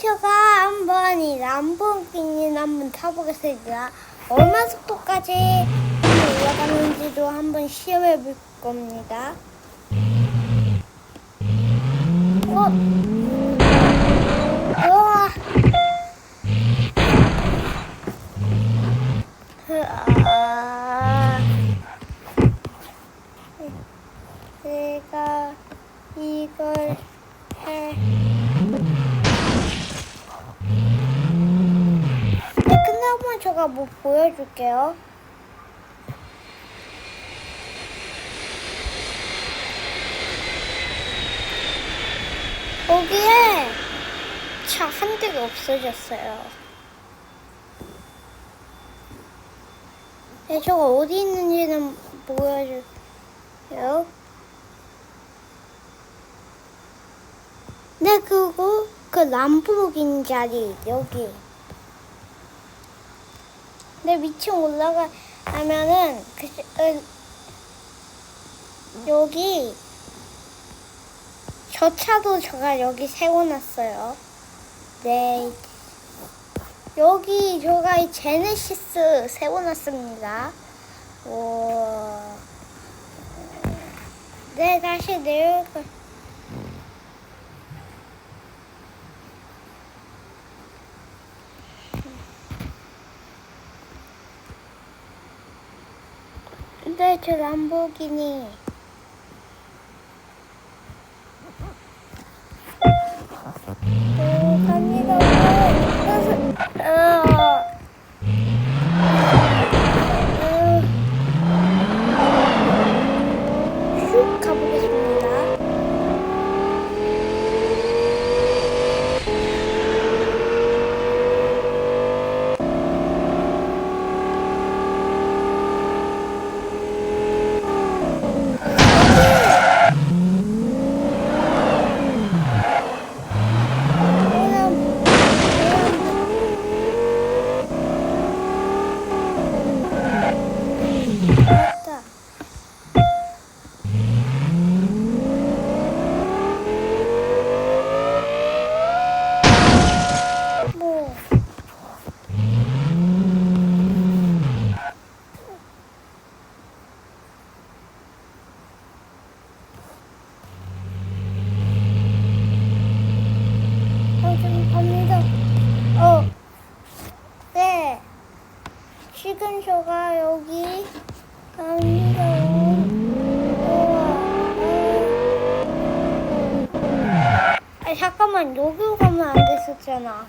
제가 한번 이 람보르기니 한번 타보겠습니다. 얼마 속도까지 올라가는지도 한번 시험해 볼 겁니다. 어? 우와. 아. 내가 이걸 해. 네, 끝나면 제가 뭐 보여줄게요. 거기에 차 한 대가 없어졌어요. 네, 저가 어디 있는지는 보여줄게요. 네, 그리고 그 람보르기니 자리 여기. 내 위층 올라가면은 그 어, 여기 저 차도 제가 여기 세워놨어요. 네. 여기 제가 이 제네시스 세워놨습니다. 오. 네, 다시 내려가. 네, 저 람보기니. 잠깐만. 여기로 가면 안 됐었잖아.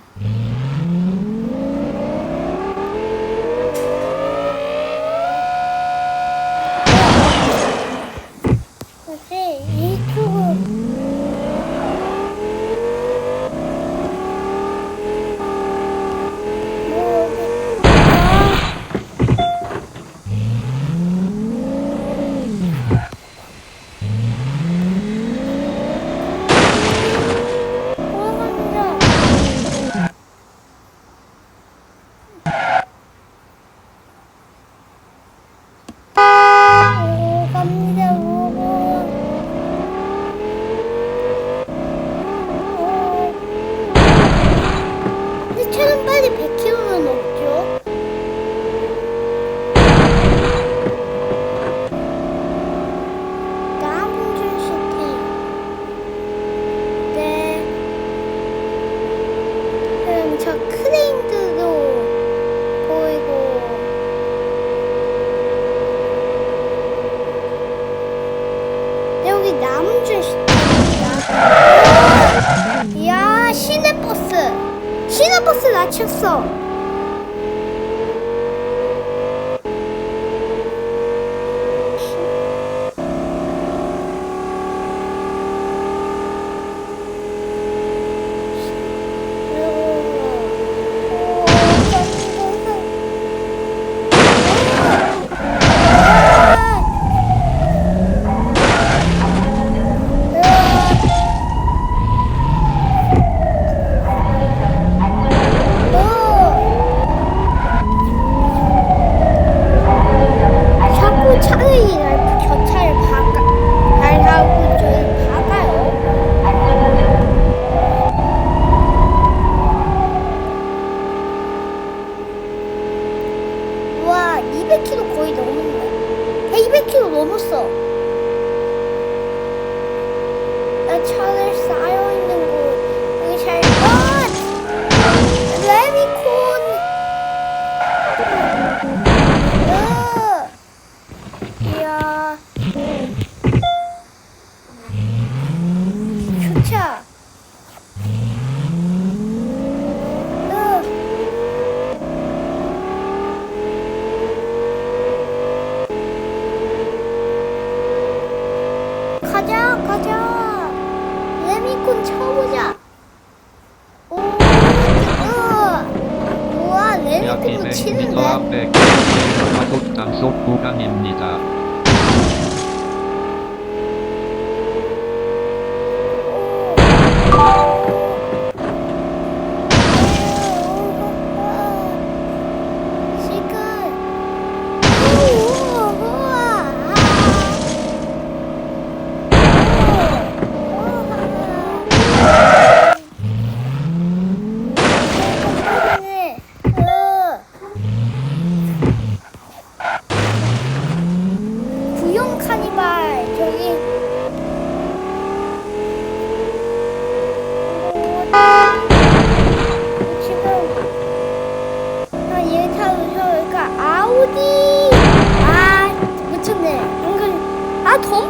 치는데. 앞에 KEN 과속 단속 구간입니다.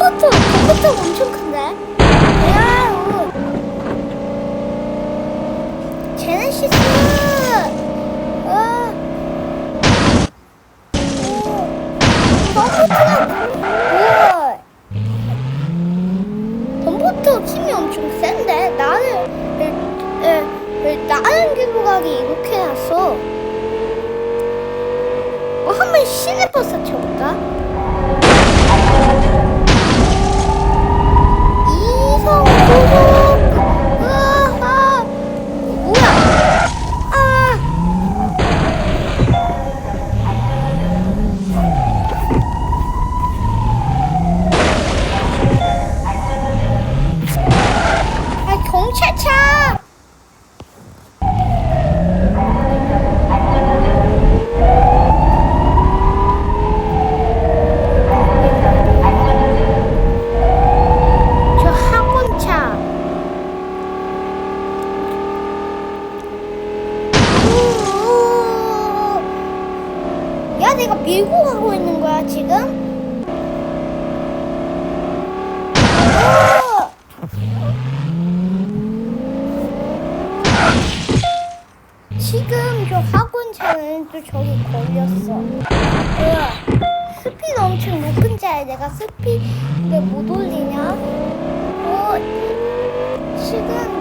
아 덤버터 덤버터 엄청 큰데? 야 어. 제네시스. 가기 이렇게 해놨어. 어, 한번 시내 버스 쳐볼까? 또 저기 걸렸어. 으아, 스피드 엄청 높은 자에 내가 스피드 못 올리냐? 어, 지금.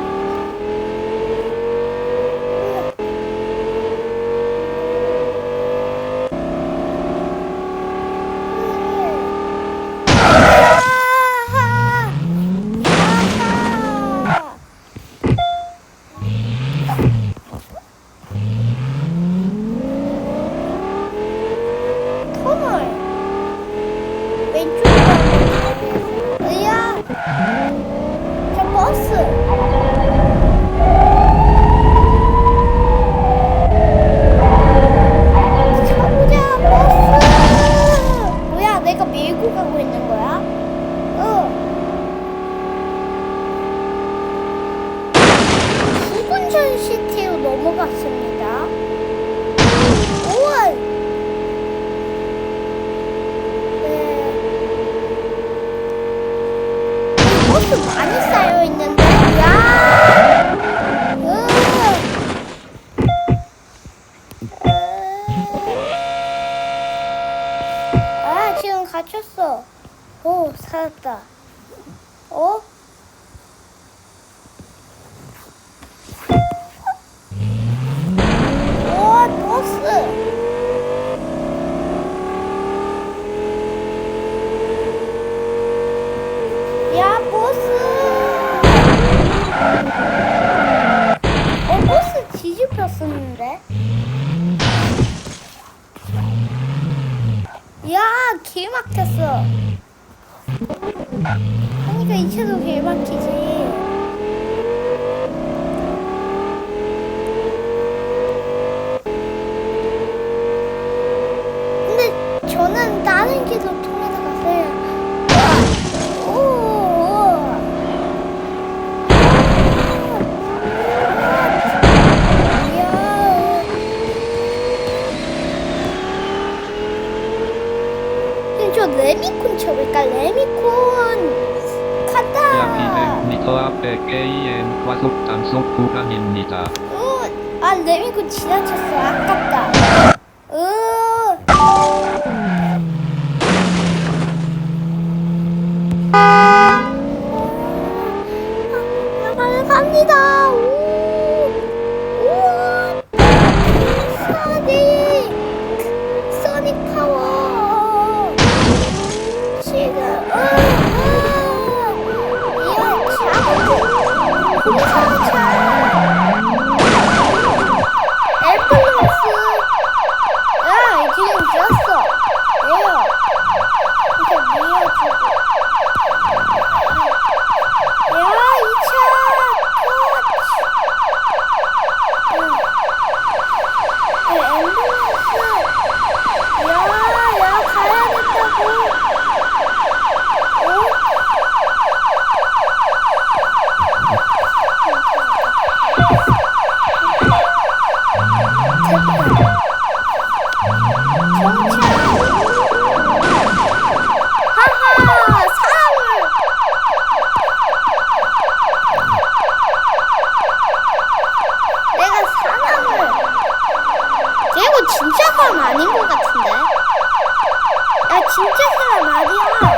오, 살았다. 어? 오, 버스. 야 버스 어 버스 뒤집혔었는데 야 길 막혔어 그러니까 이 차도 길 막히지? 근데 저는 다른 길로 과속 단속 구간입니다. 오, 아 레미콘 지나쳤어. 아깝 这是什么二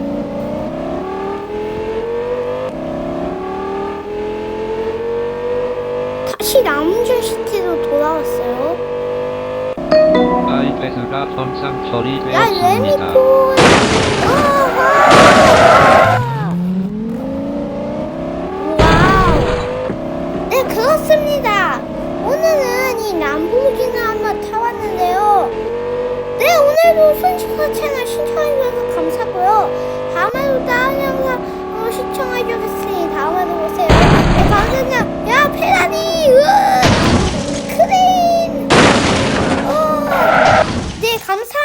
다시 남준 시티도 돌아왔어요. 아이패드가 정상 처리되었습니다. 오늘도 손식사 채널 신청해주셔서 감사고요. 다음에도 다른 영상 시청해주셨으니 다음에도 보세요. 네, 방송은 야 페라니 으 크린. 어, 네 감사.